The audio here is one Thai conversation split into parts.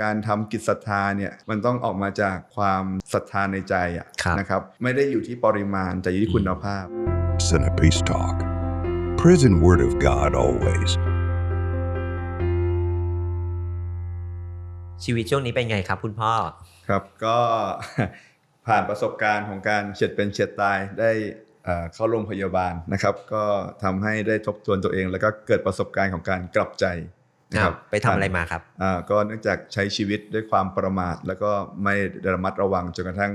การทำกิจศรัทธาเนี่ยมันต้องออกมาจากความศรัทธาในใจอะครับ นะครับ ไม่ได้อยู่ที่ปริมาณแต่อยู่ที่คุณภาพ Cinepeace Talk. Prison Word of God always. ชีวิตช่วงนี้เป็นไงครับ คุณพ่อ ครับก็ ผ่านประสบการณ์ของการเฉียดเป็นเฉียดตายได้เอ่อเข้าโรงพยาบาลนะครับ ก็ทำให้ได้ทบทวนตัวเอง แล้วก็เกิดประสบการณ์ของการกลับใจนะ ครับไปทำอะไรมาครับอ่าก็เนื่องจากใช้ชีวิตด้วยความประมาท แล้วก็ไม่ระมัดระวังจนกระทั่ง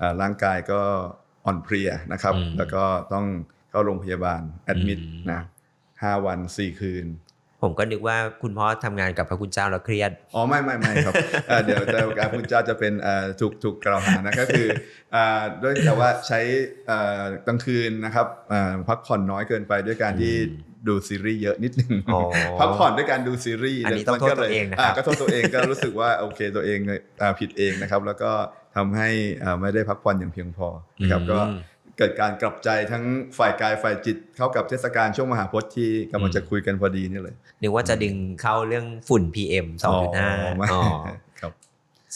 อ่าร่างกายก็อ่อนเพลียนะครับอืมแล้วก็ต้องเข้าโรงพยาบาลแอดมิดอืมนะห้าวันสี่คืน ผมก็นึกว่าคุณพ่อทำงานกับพระคุณเจ้าแล้วเครียด อ๋อไม่ไม่ไม่ครับเอ่อเดี๋ยวแต่การพุทธเจ้าจะเป็นเอ่อถูกถูกกล่าวหานะก็คืออ่าด้วยแต่ว่าใช้เอ่อกลางคืนนะครับอ่าพักผ่อนน้อยเกินไปด้วยการที่อืม ดูซีรีส์เยอะนิดนึงอ๋อพักผ่อนด้วยการดูซีรีส์อันนี้ยต้องโทษมัตัวเองนะครับาก็โทษตัวเองก็รู้สึกว่าโอเคตัวเองอ่าผิดเองนะครับ แล้วก็ทำให้อ่าไม่ได้พักผ่อนอย่างเพียงพอนะครับก็อืมเกิดการกลับใจทั้งฝ่ายกายฝ่ายจิตเข้ากับเทศกาลช่วงมหาพจน์ที่กำลังจะคุยกันพอดีนี่เลยนึกว่าจะดึงเข้าเรื่องฝุ่น PM 2.5ไม่อ๋อครับ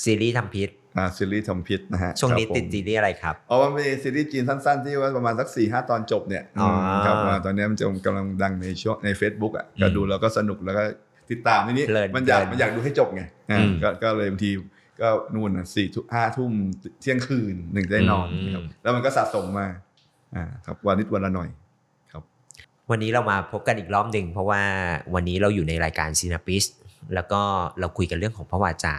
ซีรีส์ทำพิษอ่า ซีรีส์ทำพิษนะฮะช่วงนี้ครับผมติดซีรีส์อะไรครับอ๋อมันเป็นซีรีส์จีนสั้นๆ ที่ว่าประมาณสัก4ี่ห้าตอนจบเนี่ยอ๋อมครับอ่าตอนนี้มันจะกำลังดังในช่วงใน Facebook อะก็อืมดูแล้วก็สนุกแล้วก็ติดตามทีนี้เพลินมันอยากเพลินมันอยากดูให้จบไงอ่าอืมก็ก็เลยบางทีก็นู่นสี่ทุ่มห้าทุ่มเที่ยงคืนหนึ่งได้นอนอืมครับแล้วมันก็สะสมมาอ่าครับวันนิดวันละหน่อยวันนี้เรามาพบกันอีกรอบหนึ่งเพราะว่าวันนี้เราอยู่ในรายการซีนาปิสแล้วก็เราคุยกันเรื่องของพระวาจา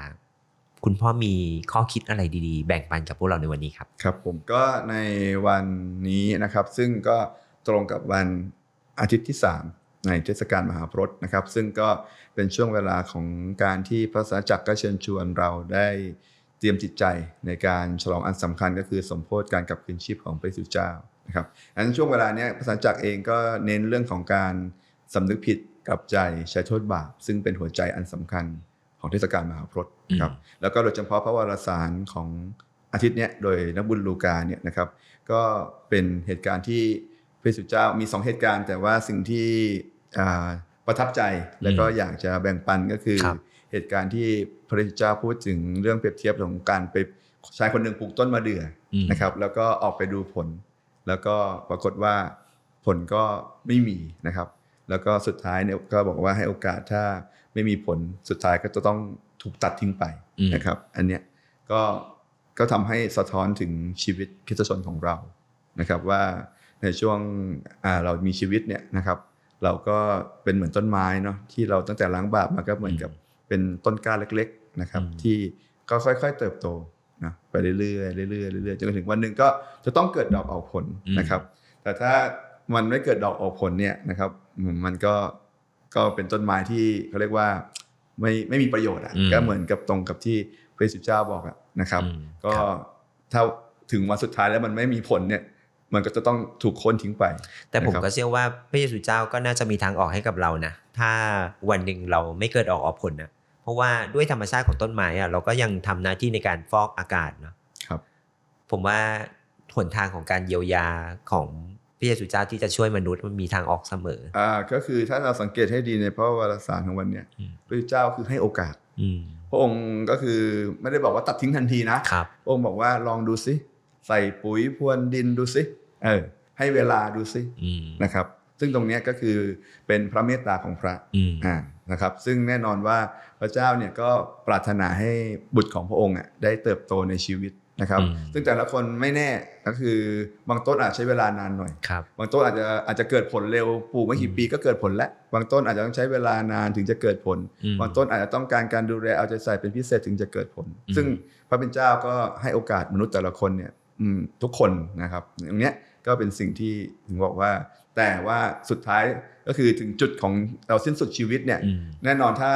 คุณพ่อมีข้อคิดอะไรดีๆ แบ่งปันกับพวกเราในวันนี้ครับ ครับผมก็ในวันนี้นะครับ ซึ่งก็ตรงกับวันอาทิตย์ที่ 3 ในเทศกาลมหาพรตนะครับ ซึ่งก็เป็นช่วงเวลาของการที่พระสาจักรก็เชิญชวนเราได้เตรียมจิตใจในการฉลองอันสำคัญก็คือสมโพธิการกลับคืนชีพของพระเยซูเจ้านะครับอันช่วงเวลาเนี้ยพระสาจักรเองก็เน้นเรื่องของการสำนึกผิดกลับใจใช้โทษบาปซึ่งเป็นหัวใจอันสำคัญ ของเทศกาลมหาพรตนะครับแล้วก็โดยเฉพาะพระวารสารของอาทิตย์เนี้ยโดยนักบุญลูกาเนี่ยนะครับ ก็เป็นเหตุการณ์ที่พระเยซูเจ้ามีสองเหตุการณ์ แต่ว่าสิ่งที่อ่าประทับใจแล้วก็อยากจะแบ่งปันก็คือครับเหตุการณ์ที่พระเยซูเจ้าพูดถึงเรื่องเปรียบเทียบของการไปชายคนหนึ่งปลูกต้นมะเดื่ออมนะครับ แล้วก็ออกไปดูผล แล้วก็ปรากฏว่าผลก็ไม่มีนะครับ แล้วก็สุดท้ายเนี่ยก็บอกว่าให้โอกาสถ้า ไม่มีผลสุดท้ายก็จะต้องถูกตัดทิ้งไปอืมนะครับ อันเนี้ยก็ก็ทำให้สะท้อนถึงชีวิตคริสตชนของเรานะครับว่าในช่วงอ่าเรามีชีวิตเนี่ยนะครับ เราก็เป็นเหมือนต้นไม้เนาะที่เราตั้งแต่ล้างบาปมาก็เหมือนกับเป็นต้นกล้าเล็ก ๆนะครับอืมที่ก็ค่อย ๆ เติบโตนะไปเรื่อยๆเรื่อยๆเรื่อยๆจนถึงวันหนึ่งก็จะต้องเกิดดอกออกผลนะครับ แต่ถ้ามันไม่เกิดดอกออกผลเนี่ยนะครับอืมมันก็ ก็เป็นต้นไม้ที่เขาเรียกว่าไม่ไม่มีประโยชน์อะอืมก็เหมือนกับตรงกับที่พระเยซูเจ้าบอกอะนะครับอืมก็ครับถ้าถึงวันสุดท้ายแล้วมันไม่มีผลเนี่ยมันก็จะต้องถูกโค้นทิ้งไป แต่ผมนะครับก็เชื่อว่าพระเยซูเจ้าก็น่าจะมีทางออกให้กับเรานะ ถ้าวันหนึ่งเราไม่เกิดออกออกผลนะ เพราะว่าด้วยธรรมชาติของต้นไม้อะเราก็ยังทำหน้าที่ในการฟอกอากาศเนาะ ครับ ผมว่าหนทางของการเยียวยาของ พระเยซูเจ้าที่จะช่วยมนุษย์มันมีทางออกเสมอ อ่า ก็คือถ้าเราสังเกตให้ดีในพระวารสารของวันเนี้ยอืมพระเจ้าคือให้โอกาสอืมพระองค์ก็คือไม่ได้บอกว่าตัดทิ้งทันทีนะครับพระองค์บอกว่าลองดูซิใส่ปุ๋ยพรวนดินดูซิเออ ให้เวลาดูซิอืมนะครับ ซึ่งตรงเนี้ยก็คือเป็นพระเมตตาของพระอืมอ่า นะครับซึ่งแน่นอนว่าพระเจ้าเนี่ยก็ปรารถนาให้บุตรของพระองค์อะได้เติบโตในชีวิตนะครับอืมซึ่งแต่ละคนไม่แน่ก็คือบางต้นอาจใช้เวลานานหน่อยครับบางต้นอาจจะอาจจะเกิดผลเร็วปลูกไม่กี่ปีก็เกิดผลแล้วบางต้นอาจจะต้องใช้เวลานานถึงจะเกิดผลอืมบางต้นอาจจะต้องการการดูแลเอาใจใส่เป็นพิเศษถึงจะเกิดผลอืมซึ่งพระเป็นเจ้าก็ให้โอกาสมนุษย์แต่ละคนเนี่ยอืมทุกคนนะครับอย่างเนี้ยก็เป็นสิ่งที่ถึงบอกว่า แต่ว่าสุดท้ายก็คือถึงจุดของเราสิ้นสุดชีวิตเนี่ยอืมแน่นอนถ้า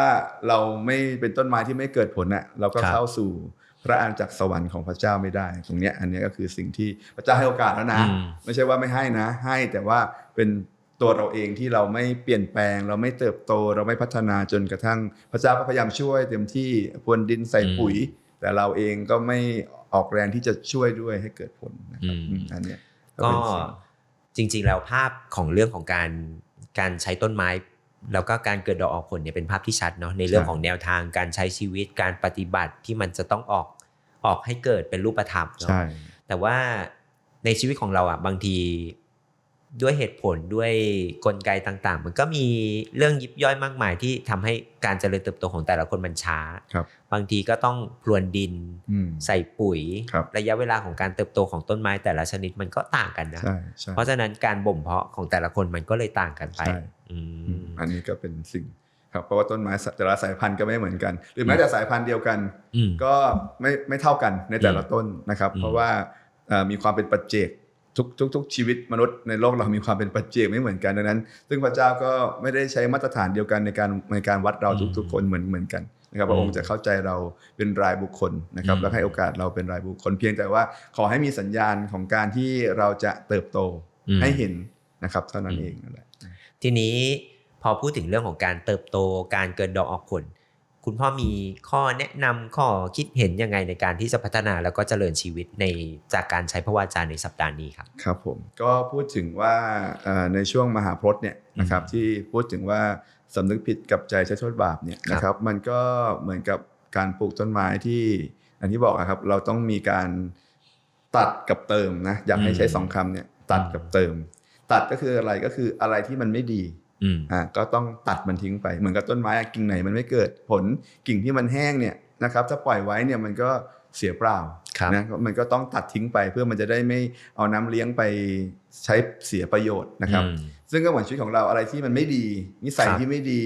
เราไม่เป็นต้นไม้ที่ไม่เกิดผลน่ะเราก็ครับเข้าสู่พระอาณาจักรสวรรค์ของพระเจ้าไม่ได้ ตรงเนี้ยอันเนี้ยก็คือสิ่งที่พระเจ้าให้โอกาสแล้วนะอืมไม่ใช่ว่าไม่ให้นะ ให้แต่ว่าเป็นตัวเราเองที่เราไม่เปลี่ยนแปลง เราไม่เติบโตเราไม่พัฒนาจนกระทั่งพระเจ้าก็พยายามช่วยเต็มที่พรวนดินใส่ปุ๋ย แต่เราเองก็ไม่ออกแรงที่จะช่วยด้วยให้เกิดผลนะครับอืมอืมอันเนี้ยก็เป็นสิ่ง จริง ๆ แล้วภาพของเรื่องของการการใช้ต้นไม้ แล้วก็การเกิดดอกออกผลเนี่ยเป็นภาพที่ชัดเนาะในเรื่องใช่ของแนวทางการใช้ชีวิตการปฏิบัติที่มันจะต้องออกออกให้เกิดเป็นรูปธรรมเนาะใช่แต่ว่าในชีวิตของเราอะบางที ด้วยเหตุผลด้วยกลไกต่างๆ มันก็มีเรื่องยิบย่อยมากมายที่ทำให้การเจริญเติบโตของแต่ละคนมันช้าครับบางทีก็ต้องพรวนดินอืมใส่ปุ๋ยครับระยะเวลาของการเติบโตของต้นไม้แต่ละชนิดมันก็ต่างกันนะใช่ใช่เพราะฉะนั้นการบ่มเพาะของแต่ละคนมันก็เลยต่างกันไปใช่อือืมมอันนี้ก็เป็นสิ่งครับเพราะว่าต้นไม้แต่ละสายพันธุ์ก็ไม่เหมือนกัน หรือแม้แต่สายพันธุ์เดียวกันอืมก็ไม่ไม่เท่ากันในแต่ละต้นนะครับอืมเพราะว่าเอ่อมีความเป็นปัจเจก ทุกทุกทุกชีวิตมนุษย์ในโลกเรามีความเป็นปัจเจกไม่เหมือนกันดังนั้น ซึ่งพระเจ้าก็ไม่ได้ใช้มาตรฐานเดียวกันในการในการวัดเราทุกทุกคนเหมือนเหมือนกันนะครับพระองค์จะเข้าใจเราเป็นรายบุคคลนะครับแล้วให้โอกาสเราเป็นรายบุคคล เพียงแต่ว่าขอให้มีสัญญาณของการที่เราจะเติบโตอืมให้เห็นนะครับเท่านั้นเองนั่นแหละทีนี้พอพูดถึงเรื่องของการเติบโตการเกิดดอกออกผล คุณพ่อมีข้อแนะนำข้อคิดเห็นยังไงในการที่จะพัฒนาแล้วก็เจริญชีวิตในจากการใช้พระวาจาในสัปดาห์นี้ครับ ครับผมก็พูดถึงว่าในช่วงมหาพรตเนี่ยนะครับที่พูดถึงว่าสำนึกผิดกับใจใช้โทษบาปเนี่ยนะครับมันก็เหมือนกับการปลูกต้นไม้ที่อันที่บอกครับเราต้องมีการตัดกับเติมนะอยากให้ใช้สองคำเนี่ยตัดกับเติม ตัดก็คืออะไรก็คืออะไรที่มันไม่ดี อืมอะก็ต้องตัดมันทิ้งไป เหมือนกับต้นไม้อะกิ่งไหนมันไม่เกิดผลกิ่งที่มันแห้งเนี่ยนะครับถ้าปล่อยไว้เนี่ยมันก็เสียเปล่าครับนะมันก็ต้องตัดทิ้งไปเพื่อมันจะได้ไม่เอาน้ำเลี้ยงไปใช้เสียประโยชน์นะครับอืมซึ่งก็เหมือนชีวิตของเราอะไรที่มันไม่ดี นิสัยครับที่ไม่ดี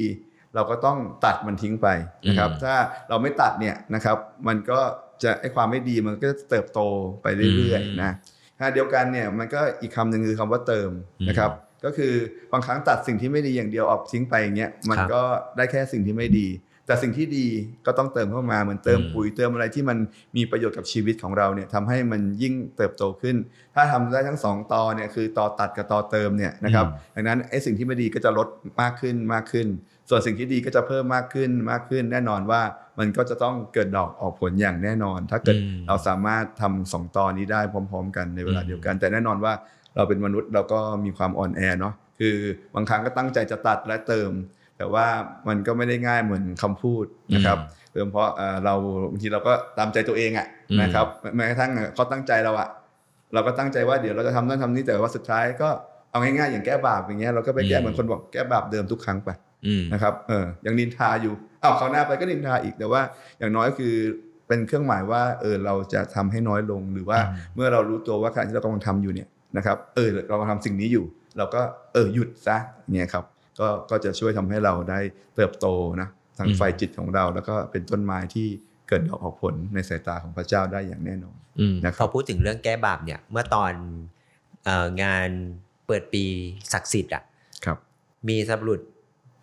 เราก็ต้องตัดมันทิ้งไปนะครับอืมถ้าเราไม่ตัดเนี่ยนะครับ มันก็จะไอความไม่ดีมันก็จะเติบโตไปเรื่อยอืมๆนะขณะเดียวกันเนี่ยมันก็อีกคำหนึ่งคือคำว่าเติมอืมนะครับ ก็คือบางครั้งตัดสิ่งที่ไม่ดีอย่างเดียวออกทิ้งไปอย่างเงี้ยมันครับก็ได้แค่สิ่งที่ไม่ดี แต่สิ่งที่ดีก็ต้องเติมเข้ามาเหมือนเติมอืมปุ๋ยเติมอะไรที่มันมีประโยชน์กับชีวิตของเราเนี่ยทำให้มันยิ่งเติบโตขึ้น ถ้าทำได้ทั้งสองตอเนี่ยคือตอตัดกับตอเติมเนี่ยนะครับดังนั้นไอ้สิ่งที่ไม่ดีก็จะลดมากขึ้นมากขึ้น ส่วนสิ่งที่ดีก็จะเพิ่มมากขึ้นมากขึ้น แน่นอนว่ามันก็จะต้องเกิดดอกออกผลอย่างแน่นอน ถ้าเกิดอืมเราสามารถทำสองตอนนี้ได้พร้อม ๆ กันในเวลาอืมเดียวกัน แต่แน่นอนว่า เราเป็นมนุษย์เราก็มีความอ่อนแอเนาะคือบางครั้งก็ตั้งใจจะตัดและเติม แต่ว่ามันก็ไม่ได้ง่ายเหมือนคำพูดนะครับเติมเพราะเอ่อเราบางทีเราก็ตามใจตัวเองอะอืมนะครับแม้กระทั่งเขาตั้งใจเราอะเราก็ตั้งใจว่าเดี๋ยวเราจะทำนั่นทำนี่แต่ว่าสุดท้ายก็เอาง่ายๆอย่างแก้บาปอย่างเงี้ยเราก็ไปแก้อืมเหมือนคนบอกแก้บาปเดิมทุกครั้งไปอืมนะครับเออยังนินทาอยู่อ้าวคราวหน้าไปก็นินทาอีกแต่ว่าอย่างน้อยคือเป็นเครื่องหมายว่าเออเราจะทำให้น้อยลงหรือว่าอืมเมื่อเรารู้ตัวว่าการที่เรากำลังทำอยู่เนี่ย นะครับเออเรากำลังทำสิ่งนี้อยู่ เราก็เออหยุดซะเนี่ยครับก็ก็จะช่วยทำให้เราได้เติบโตนะทางไฟจิตของเรา แล้วก็เป็นต้นไม้ที่เกิดดอกออกผลในสายตาของพระเจ้าได้อย่างแน่นอนอืมนะครับพอพูดถึงเรื่องแก้บาปเนี่ยเมื่อตอนเอ่องานเปิดปีศักดิ์สิทธิ์อะครับ มีสรุป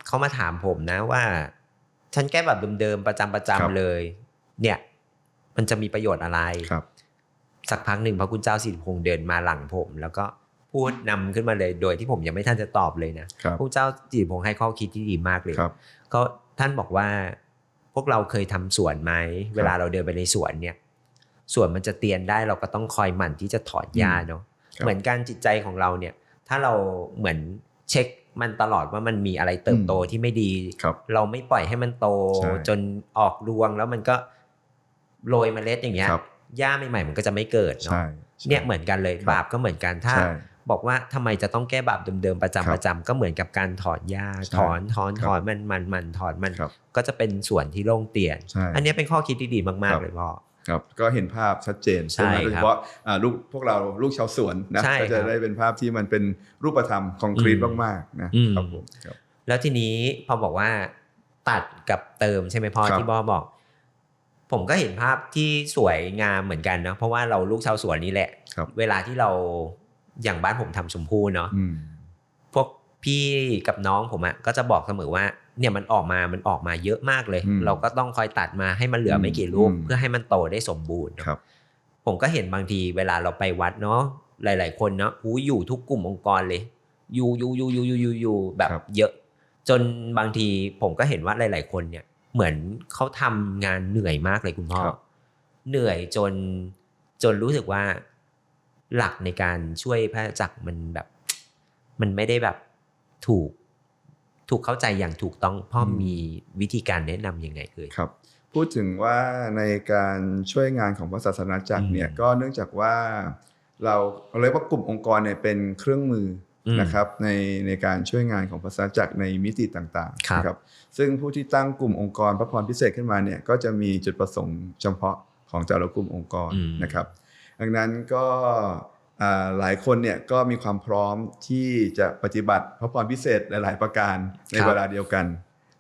เขามาถามผมนะว่า ฉันแก้แบบเดิมๆประจำประจำครับเลย เนี่ย มันจะมีประโยชน์อะไรครับ สักพักหนึ่งพระคุณเจ้าสิริพงษ์เดินมาหลังผม แล้วก็พูดนำขึ้นมาเลยโดยที่ผมยังไม่ทันจะตอบเลยนะครับพระคุณเจ้าสิริพงษ์ให้ข้อคิดที่ดีมากเลยครับก็ท่านบอกว่าพวกเราเคยทำสวนไหมเวลาเราเดินไปในสวนเนี่ยสวนมันจะเตียนได้เราก็ต้องคอยหมั่นที่จะถอนหญ้าเนาะครับเหมือนการจิตใจของเราเนี่ย ถ้าเราเหมือนเช็คมันตลอดว่ามันมีอะไรเติบโตที่ไม่ดีครับเราไม่ปล่อยให้มันโตใช่จนออกรวงแล้วมันก็โรยเมล็ดอย่างเงี้ยครับ หญ้าใหม่ๆมันก็จะไม่เกิดเนาะใช่ใช่เนี่ยเหมือนกันเลยครับบาปก็เหมือนกันถ้าใช่บอกว่าทำไมจะต้องแก้บาปเดิมๆประจำครับประจำก็เหมือนกับการถอนหญ้าใช่ถอนถอนครับถอนมันมันมันถอนมันครับก็จะเป็นส่วนที่โล่งเตียนใช่อันนี้เป็นข้อคิดที่ดีมากครัๆบเลยพ่อครับก็เห็นภาพชัดเจนใช่ไหมโดยคเฉรับพาะอ่าลูกพวกเราลูกชาวสวนนะใช่ก็จะครับได้เป็นภาพที่มันเป็นรูปธรรมของครีตอืมมากๆนะอืมครับผมครับแล้วทีนี้พอบอกว่าตัดกับเติมใช่ไหมพ่อครับที่พ่อบอก ผมก็เห็นภาพที่สวยงามเหมือนกันเนาะเพราะว่าเราลูกชาวสวนนี่แหละครับเวลาที่เราอย่างบ้านผมทำชมพู่เนาะอืมพวกพี่กับน้องผมอะก็จะบอกเสมอว่า เนี่ยมันออกมามันออกมาเยอะมากเลยอืมเราก็ต้องคอยตัดมาให้มันเหลือไม่กี่ลูกอืมเพื่อให้มันโตได้สมบูรณ์เนอะครับ ผมก็เห็นบางทีเวลาเราไปวัดเนาะหลาย ๆ คนเนาะหูอยู่ทุกกลุ่มองค์กรเลย อยู่อยู่อยู่อยู่อยู่อยู่อยู่แบบครับเยอะ จนบางทีผมก็เห็นว่าหลาย ๆ คนเนี่ย เหมือนเขาทำงานเหนื่อยมากเลยคุณพ่อครับเหนื่อยจนจนรู้สึกว่า หลักในการช่วยพระจักรมันแบบ มันไม่ได้แบบถูกถูกเข้าใจอย่างถูกต้องพ่ออมมีวิธีการแนะนำยังไงเอ่ยครับ พูดถึงว่าในการช่วยงานของพระศาสนาจักรเนี่ยอืมก็เนื่องจากว่าเราเราเรียกว่ากลุ่มองค์กรเนี่ยเป็นเครื่องมืออม นะครับในในการช่วยงานของพระศาสนาจักรในมิติต่างครับๆนะครับซึ่งผู้ที่ตั้งกลุ่มองค์กรพระพรพิเศษขึ้นมาเนี่ยก็จะมีจุดประสงค์เฉพาะของแต่ละกลุ่มองค์กรอืมนะครับดังนั้นก็อ่าหลายคนเนี่ยก็มีความพร้อมที่จะปฏิบัติพระพรพิเศษหลาย ๆ ประการในครับเวลาเดียวกัน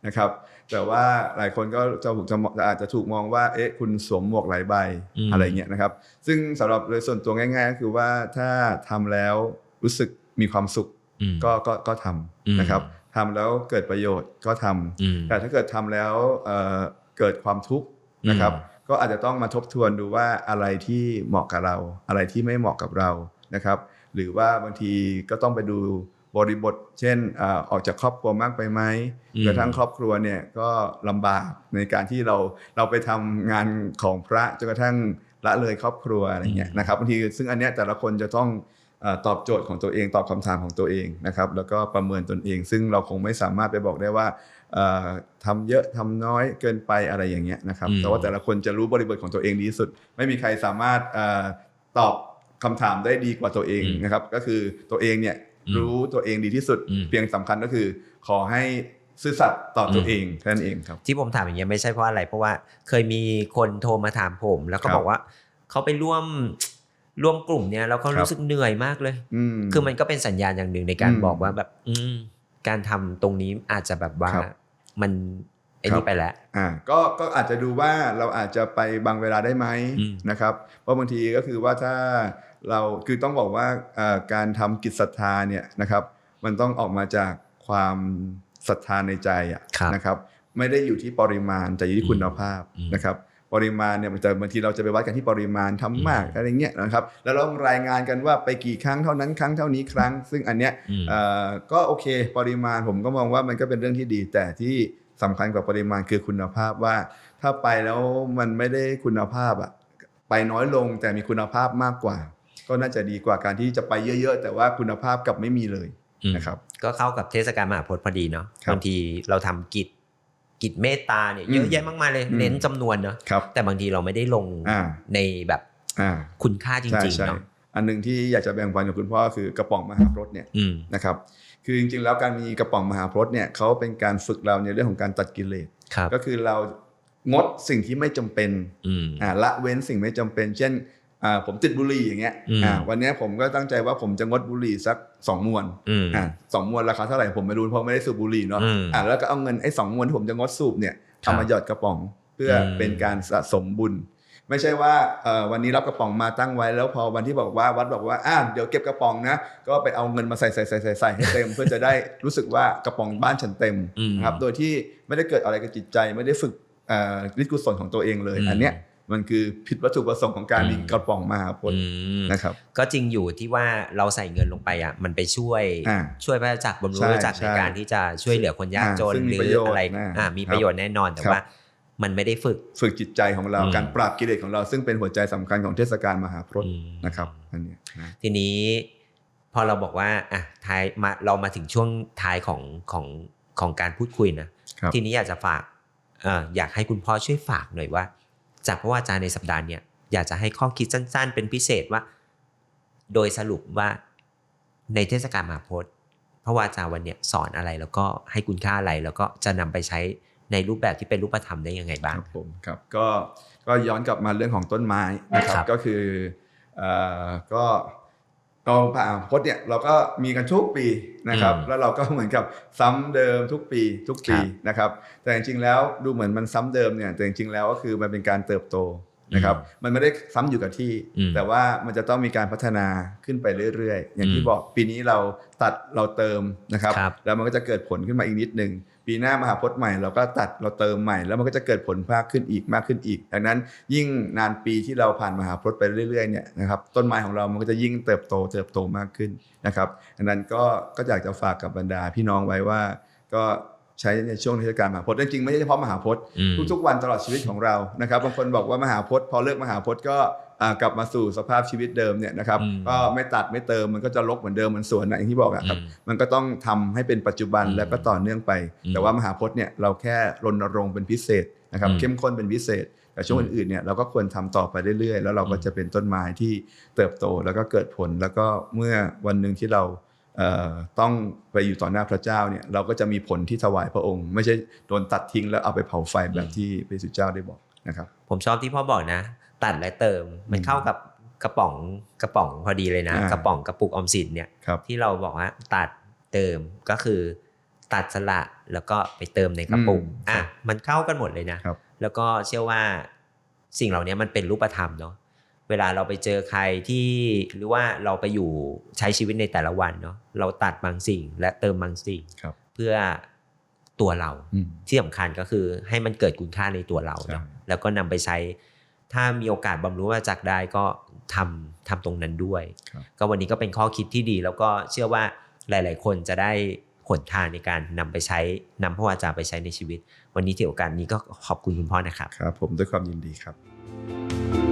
นะครับ แต่ว่าหลายคนก็จะถูกจะมองอาจจะถูกมองว่าเอ๊ะคุณสวมหมวกหลายใบอืมอะไรเงี้ยนะครับ ซึ่งสำหรับโดยส่วนตัวง่าย ๆ ก็คือว่าถ้าทำแล้วรู้สึก มีความสุขอืมก็ก็ก็ทอืมำนะครับทำแล้วเกิดประโยชน์ก็ทำอืมแต่ถ้าเกิดทำแล้วเอ่อเกิดความทุกข์นะครับอืมก็อาจจะต้องมาทบทวนดูว่าอะไรที่เหมาะกับเรา อะไรที่ไม่เหมาะกับเรานะครับ หรือว่าบางทีก็ต้องไปดูบริบท เช่นเอ่อออกจากครอบครัวมากไปไหมอืมกระทั่งครอบครัวเนี่ยก็ลำบากในการที่เราเราไปทำงานของพระจนกระทั่งละเลยครอบครัวอะไรเงี้ยนะครับบางทีซึ่งอันเนี้ยแต่ละคนจะต้องเอ่อ ตอบโจทย์ของตัวเองตอบคำถามของตัวเองนะครับแล้วก็ประเมินตนเอง ซึ่งเราคงไม่สามารถไปบอกได้ว่าเอ่อทำเยอะทำน้อยเกินไปอะไรอย่างเงี้ยนะครับอืมแต่ว่าแต่ละคนจะรู้บริบทของตัวเองดีที่สุด ไม่มีใครสามารถเอ่อตอบคำถามได้ดีกว่าตัวเองนะครับก็คือตัวเองเนี่ยรู้ตัวเองดีที่สุด เพียงสำคัญก็คือ ขอให้ซื่อสัตย์ต่อตัวเองแค่นั้นเองครับที่ผมถามอย่างเงี้ยไม่ใช่เพราะอะไร เพราะว่าเคยมีคนโทรมาถามผม แล้วก็ครับบอกว่าเขาไปร่วม ร่วมกลุ่มเนี้ยแล้วก็ครับรู้สึกเหนื่อยมากเลยอืมคือมันก็เป็นสัญญาณอย่างหนึ่งในการอืมบอกว่าแบบ อืมการทำตรงนี้อาจจะแบบว่าครับมันไอ้ครันี่บไปแล้วอ่าก็ก็อาจจะดูว่าเราอาจจะไปบางเวลาได้ไหมอืมนะครับเพราะบางทีก็คือว่าถ้าเราคือต้องบอกว่าเอ่อการทำกิจศรัทธาเนี่ยนะครับ มันต้องออกมาจากความศรัทธาในใจอะครับนะครับ ไม่ได้อยู่ที่ปริมาณแต่อยู่ที่คุณภาพอืมนะครับ ปริมาณเนี่ยมันจะบางทีเราจะไปวัดกันที่ปริมาณทำมากอืมอะไรเงี้ยนะครับ แล้วเราต้องรายงานกันว่าไปกี่ครั้งเท่านั้นครั้งเท่านี้ครั้ง ซึ่งอันเนี้ยอืมเอ่อก็โอเคปริมาณผมก็มองว่ามันก็เป็นเรื่องที่ดี แต่ที่สำคัญกว่าปริมาณคือคุณภาพว่า ถ้าไปแล้วมันไม่ได้คุณภาพอะไปน้อยลงแต่มีคุณภาพมากกว่า ก็น่าจะดีกว่าการที่จะไปเยอะ ๆ แต่ว่าคุณภาพกลับไม่มีเลยอืมนะครับก็เข้ากับเทศกาลมหาพจน์พอดีเนาะครับบางทีเราทำกิจ กิจเมตตาเนี่ยอืมเยอะแยะมากมายเลยอืมเน้นจำนวนเนาะครับแต่บางทีเราไม่ได้ลงอ่าในแบบอ่าคุณค่าจใช่ริงๆใช่เนาะอันหนึ่งที่อยากจะแบ่งปันกับคุณพ่อคือกระป๋องมหาพรตเนี่ยอืมนะครับคือจริงๆแล้วการมีกระป๋องมหาพรตเนี่ยเขาเป็นการฝึกเราในเรื่องของการตัดกิเลสครับก็คือเรางดสิ่งที่ไม่จำเป็นอืมอ่าละเว้นสิ่งไม่จำเป็น เช่นอ่า ผมติดบุหรี่อย่างเงี้ยอืมอ่าวันเนี้ยผมก็ตั้งใจว่าผมจะงดบุหรี่สักสองมวนอืมอ่าสองมวนราคาเท่าไหร่ผมไม่รู้เพราะไม่ได้สูบบุหรี่เนาะอืมอ่าแล้วก็เอาเงินไอ้สองมวนที่ผมจะงดสูบเนี่ยครับเอามาหยอดกระป๋องเพื่ออมเป็นการสะสมบุญ ไม่ใช่ว่าเอ่อวันนี้รับกระป๋องมาตั้งไว้แล้วพอวันที่บอกว่าวัดบอกว่าอ่าเดี๋ยวเก็บกระป๋องนะ ก็ไปเอาเงินมาใส่ใส่ใส่ใส่ใส่ให้เต็ม เพื่อจะได้รู้สึกว่ากระป๋องบ้านฉันเต็มอืมนะครับโดยที่ไม่ได้เกิดอะไรกับจิตใจไม่ได้ฝึกเอ่อฤทธิ์กุศลของตัวเองเลยอืมอันเนี้ย มันคือผิดวัตถุประสงค์ของการอืมมีกระป๋องมหาพจอืน์มนะครับ ก็จริงอยู่ที่ว่าเราใส่เงินลงไปอะมันไปช่วยอ่าช่วยพระจักรบำรุงใช่พระจักรใช่ในการที่จะช่วยเหลือคนยากอ่าจนซึ่งหมีรือประโยชน์อะไรนะอ่ามีครับประโยชน์แน่นอนแต่ครับว่ามันไม่ได้ฝึกฝึกจิตใจของเราอืมการปราบกิเลสของเราซึ่งเป็นหัวใจสำคัญของเทศกาลมหาพรตอืมนะครับอันเนี้ยนะทีนี้พอเราบอกว่าอะท้ายมาเรามาถึงช่วงท้ายของของของการพูดคุยนะครับทีนี้อยากจะฝากเอ่ออยากให้คุณพ่อช่วยฝากหน่อยว่า จากพระวาจาในสัปดาห์เนี้ยอยากจะให้ข้อคิดสั้น ๆ เป็นพิเศษว่า โดยสรุปว่าในเทศกาลมหาพจน์พระวาจาวันเนี้ยสอนอะไรแล้วก็ให้คุณค่าอะไรแล้วก็จะนำไปใช้ในรูปแบบที่เป็นรูปธรรมได้ยังไงบ้างครับผมครับก็ก็ย้อนกลับมาเรื่องของต้นไม้นะคครัรับบก็คือเอ่อก็เราผ่าพจน์เนี่ยเราก็มีกันทุกปีนะครับอืมแล้วเราก็เหมือนกับซ้ำเดิมทุกปีทุกปีครับนะครับ แต่จริงๆแล้วดูเหมือนมันซ้ำเดิมเนี่ยแต่จริงๆแล้วก็คือมันเป็นการเติบโตนะครับมันไม่ได้ซ้ำอยู่กับที่อืมแต่ว่ามันจะต้องมีการพัฒนาขึ้นไปเรื่อยๆ อย่างที่อืมบอกปีนี้เราตัดเราเติมนะครับครับ แล้วมันก็จะเกิดผลขึ้นมาอีกนิดหนึ่ง ปีหน้ามหาพจน์ใหม่เราก็ตัดเราเติมใหม่ แล้วมันก็จะเกิดผลมากขึ้นอีกมากขึ้นอีก ดังนั้นยิ่งนานปีที่เราผ่านมหาพจน์ไปเรื่อยๆเนี่ยนะครับต้นไม้ของเรามันก็จะยิ่งเติบโตเติบโตมากขึ้นนะครับดังนั้นก็ก็อยากจะฝากกับบรรดาพี่น้องไว้ว่าก็ ใช้ในช่วงเทศกาลมหาพจน์จริงๆไม่ใช่เฉพาะมหาพจน์อืมทุกๆวันตลอดชีวิตของเรานะครับบางคนบอกว่ามหาพจน์พอเลิกมหาพจน์ก็อ่ากลับมาสู่สภาพชีวิตเดิมเนี่ยนะครับอืมก็ไม่ตัดไม่เติมมันก็จะลกเหมือนเดิมเหมือนสวนนะอย่างที่บอกอะครับอืมมันก็ต้องทำให้เป็นปัจจุบันอืมแล้วก็ต่อเนื่องไปอืมแต่ว่ามหาพจน์เนี่ยเราแค่รณรงค์เป็นพิเศษนะครับอืมเข้มข้นเป็นพิเศษแต่ช่วงอืมอื่นๆเนี่ยเราก็ควรทำต่อไปเรื่อยๆ แล้วเราก็อืมจะเป็นต้นไม้ที่เติบโตแล้วก็เกิดผลแล้วก็เมื่อวันหนึ่งที่เราเอ่อ ต้องไปอยู่ต่อหน้าพระเจ้าเนี่ยเราก็จะมีผลที่ถวายพระองค์ ไม่ใช่โดนตัดทิ้งแล้วเอาไปเผาไฟแบบที่พระเยซูเจ้าได้บอกนะครับผมชอบที่พ่อบอกนะ ตัดและเติมมันเข้ากับกระป๋องกระป๋องพอดีเลยนะอ่ากระป๋องกระปุกออมสินเนี่ยครับที่เราบอกว่าตัดเติมก็คือ ตัดสละแล้วก็ไปเติมในกระปุกอืมอะมันเข้ากันหมดเลยนะครับแล้วก็เชื่อว่าสิ่งเหล่านี้มันเป็นรูปธรรมเนาะ เวลาเราไปเจอใครที่หรือว่าเราไปอยู่ใช้ชีวิตในแต่ละวันเนาะเราตัดบางสิ่งและเติมบางสิ่งครับเพื่อตัวเราอืมที่สำคัญก็คือให้มันเกิดคุณค่าในตัวเราเนาะใช่แล้วก็นำไปใช้ ถ้ามีโอกาสบำรุงว่าจักรได้ก็ทำทำตรงนั้นด้วยครับก็วันนี้ก็เป็นข้อคิดที่ดี แล้วก็เชื่อว่าหลาย ๆ คนจะได้หนทางในการนำไปใช้นำพระวาจาไปใช้ในชีวิต วันนี้ที่โอกาสนี้ก็ขอบคุณคุณพ่อนะครับ ครับ ผมด้วยความยินดีครับ